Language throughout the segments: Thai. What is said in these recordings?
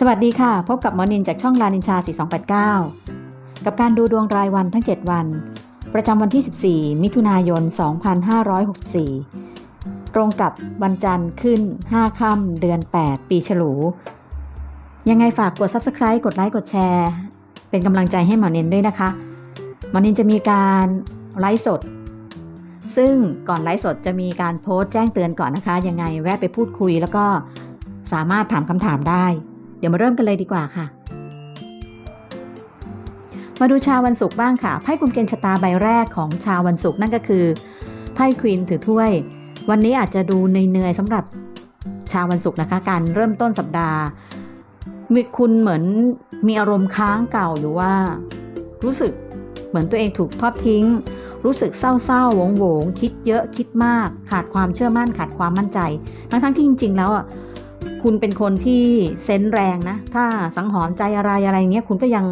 สวัสดีค่ะ พบกับหมอนินจากช่องลานินชา 4289 กับการดูดวงรายวันทั้ง 7 วัน ประจำวันที่ 14 มิถุนายน 2564 ตรงกับวันจันทร์ขึ้น 5 ค่ำเดือน 8 ปีฉลู ยังไงฝากกด Subscribe กดไลค์กดแชร์ เป็นกำลังใจให้หมอนินด้วยนะคะหมอนินจะมีการไลฟ์สด ซึ่งก่อนไลฟ์สดจะมีการโพสต์แจ้งเตือนก่อนนะคะ ยังไงแวะไปพูดคุยแล้วก็สามารถถามคำถามได้ เดี๋ยวมาเริ่มกันเลยดีกว่าค่ะ มาดูชาววันศุกร์บ้างค่ะไพ่กุมเกณฑ์ชะตาใบแรกของชาววันศุกร์นั่นก็คือไพ่ควีนถือถ้วย วันนี้อาจจะดูเหนื่อยๆสำหรับชาววันศุกร์นะคะ การเริ่มต้นสัปดาห์มีคุณเหมือนมีอารมณ์ค้างเก่าอยู่ว่า รู้สึกเหมือนตัวเองถูกทอดทิ้ง รู้สึกเศร้าๆโหวงๆคิดเยอะคิดมาก ขาดความเชื่อมั่นขาดความมั่นใจ ทั้งๆที่จริง ๆ แล้วอะ คุณเป็นคนที่เซนแรงนะ ถ้าสังหรณ์ใจอะไรอะไรเงี้ย คุณก็ยัง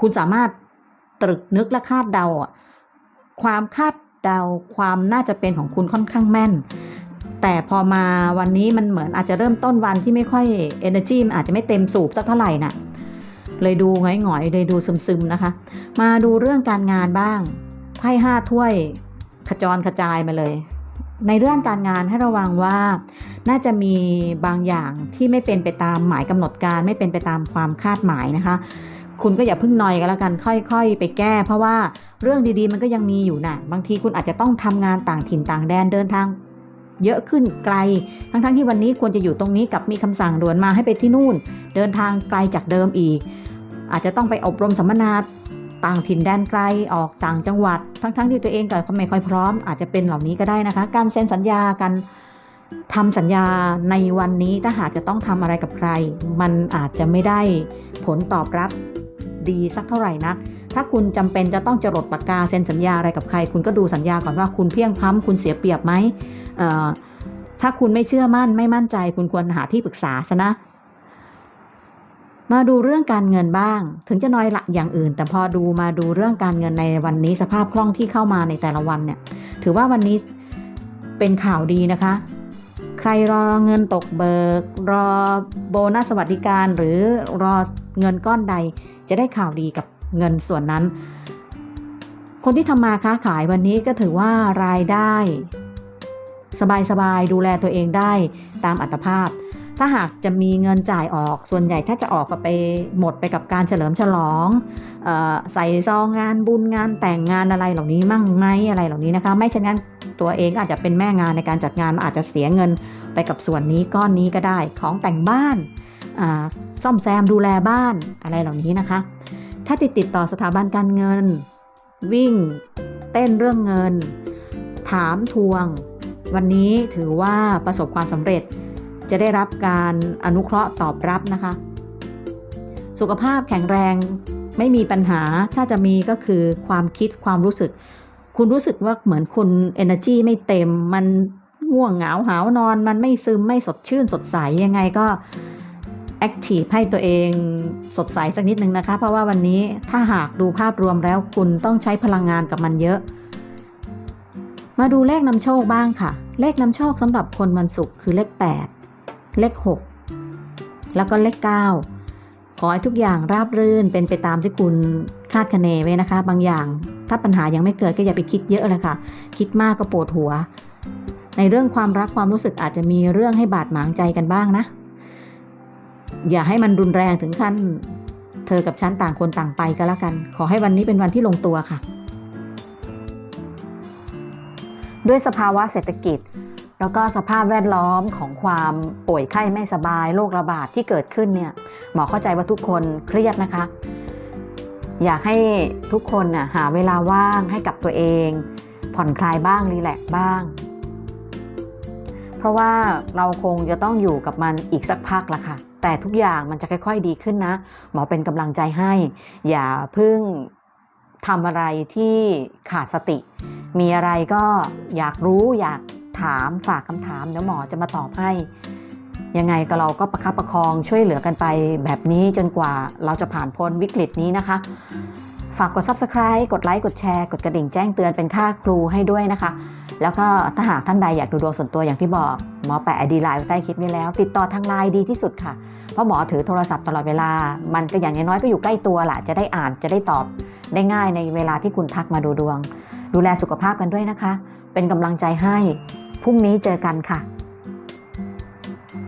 คุณสามารถตรึกนึกและคาดเดาอะความคาดเดาความน่าจะเป็นของคุณค่อนข้างแม่น แต่พอมาวันนี้มันเหมือนอาจจะเริ่มต้นวันที่ไม่ค่อย energy มันอาจจะไม่เต็มสูบสักเท่าไหร่น่ะเลยดูหงอยๆเลยดูซึมๆนะคะ มาดูเรื่องการงานบ้างไพ่ห้าถ้วยขจรกระจายมาเลย ในเรื่องการงานให้ระวังว่าน่าจะมีบางอย่างที่ไม่เป็นไปตามหมายกำหนดการไม่เป็นไปตามความคาดหมายนะคะ คุณก็อย่าพิ่งนอยกันแล้วกันค่อยๆ ไปแก้ เพราะว่าเรื่องดีๆ มันก็ยังมีอยู่นะบางทีคุณอาจจะต้องทำงานต่างถิ่นต่างแดนเดินทางเยอะขึ้นไกล ทั้งๆที่วันนี้ควรจะอยู่ตรงนี้กับมีคำสั่งด่วนมาให้ไปที่นู่น เดินทางไกลจากเดิมอีก อาจจะต้องไปอบรมสัมมนา ต่างถิ่นแดนไกลออกต่างจังหวัด ทั้งๆที่ตัวเองก็ไม่ค่อยพร้อม อาจจะเป็นเหล่านี้ก็ได้นะคะ การเซ็นสัญญากันทำสัญญาในวันนี้ถ้าหากจะต้องทำอะไรกับใคร มันอาจจะไม่ได้ผลตอบรับดีสักเท่าไหร่นัก ถ้าคุณจำเป็นจะต้องจรดปากกาเซ็นสัญญาอะไรกับใคร คุณก็ดูสัญญาก่อนว่าคุณเพียงพ้ำคุณเสียเปรียบไหมถ้าคุณไม่เชื่อมั่นไม่มั่นใจ คุณควรหาที่ปรึกษาซะนะ มาดูเรื่องการเงินบ้าง ถึงจะน้อยละอย่างอื่น แต่พอดูมาดูเรื่องการเงินในวันนี้สภาพคล่องที่เข้ามาในแต่ละวันเนี่ย ถือว่าวันนี้เป็นข่าวดีนะคะ ใครรอเงินตกเบิก รอโบนัสสวัสดิการ หรือรอเงินก้อนใด จะได้ข่าวดีกับเงินส่วนนั้น คนที่ทำมาค้าขายวันนี้ก็ถือว่ารายได้ สบายๆดูแลตัวเองได้ตามอัตภาพ ถ้าหากจะมีเงินจ่ายออกส่วนใหญ่ถ้าจะออกก็ไปหมดไปกับการเฉลิมฉลองออใส่ซองงานบุญงานแต่งงานอะไรเหล่านี้มั่งไหมอะไรเหล่านี้นะคะ ไม่เช่นนั้นตัวเองอาจจะเป็นแม่งานในการจัดงานอาจจะเสียเงินไปกับส่วนนี้ก้อนนี้ก็ได้ของแต่งบ้านซ่อมแซมดูแลบ้านอะไรเหล่านี้นะคะ ถ้าติดติดต่อสถาบันการเงิน วิ่งเต้นเรื่องเงิน ถามทวง วันนี้ถือว่าประสบความสำเร็จ จะได้รับการอนุเคราะห์ตอบรับนะคะ สุขภาพแข็งแรงไม่มีปัญหาถ้าจะมีก็คือความคิดความรู้สึก คุณรู้สึกว่าเหมือนคุณ energy ไม่เต็ม มันง่วงเหงาหาวนอน มันไม่ซึมไม่สดชื่นสดใสยังไงก็ active ให้ตัวเองสดใสสักนิดนึงนะคะ เพราะว่าวันนี้ถ้าหากดูภาพรวมแล้วคุณต้องใช้พลังงานกับมันเยอะ มาดูเลขนำโชคบ้างค่ะ เลขนำโชคสำหรับคนวันศุกร์คือเลข 8 เลข 6 แล้วก็เลข 9 ขอให้ทุกอย่างราบรื่นเป็นไปตามที่คุณคาดคะเนไว้นะคะ บางอย่างถ้าปัญหายังไม่เกิดก็อย่าไปคิดเยอะเลยค่ะ คิดมากก็ปวดหัว ในเรื่องความรักความรู้สึกอาจจะมีเรื่องให้บาดหมางใจกันบ้างนะ อย่าให้มันรุนแรงถึงขั้น เธอกับฉันต่างคนต่างไปก็แล้วกัน ขอให้วันนี้เป็นวันที่ลงตัวค่ะ ด้วยสภาวะเศรษฐกิจ แล้วก็สภาพแวดล้อมของความป่วยไข้ไม่สบายโรคระบาดที่เกิดขึ้นเนี่ยหมอเข้าใจว่าทุกคนเครียดนะคะ อยากให้ทุกคนน่ะหาเวลาว่างให้กับตัวเอง ผ่อนคลายบ้างรีแลกบ้าง เพราะว่าเราคงจะต้องอยู่กับมันอีกสักพักละค่ะ แต่ทุกอย่างมันจะค่อยๆดีขึ้นนะ หมอเป็นกำลังใจให้ อย่าเพิ่งทำอะไรที่ขาดสติ มีอะไรก็อยากรู้อยาก ถามฝากคำถามเดี๋ยวหมอจะมาตอบให้ ยังไงก็เราก็ประคับประคองช่วยเหลือกันไปแบบนี้จนกว่าเราจะผ่านพ้นวิกฤตนี้นะคะ ฝากกด subscribe กดไลค์กดแชร์กดกระดิ่งแจ้งเตือนเป็นค่าครูให้ด้วยนะคะ แล้วก็ถ้าหากท่านใดอยากดูดวงส่วนตัวอย่างที่บอกหมอแปะดีไลน์ใต้คลิปนี้แล้ว ติดต่อทางไลน์ดีที่สุดค่ะเพราะหมอถือโทรศัพท์ตลอดเวลา มันก็อย่างน้อยก็อยู่ใกล้ตัวแหละจะได้อ่านจะได้ตอบได้ง่ายในเวลาที่คุณทักมาดูดวง ดูแลสุขภาพกันด้วยนะคะ เป็นกำลังใจให้ พรุ่งนี้เจอกันค่ะ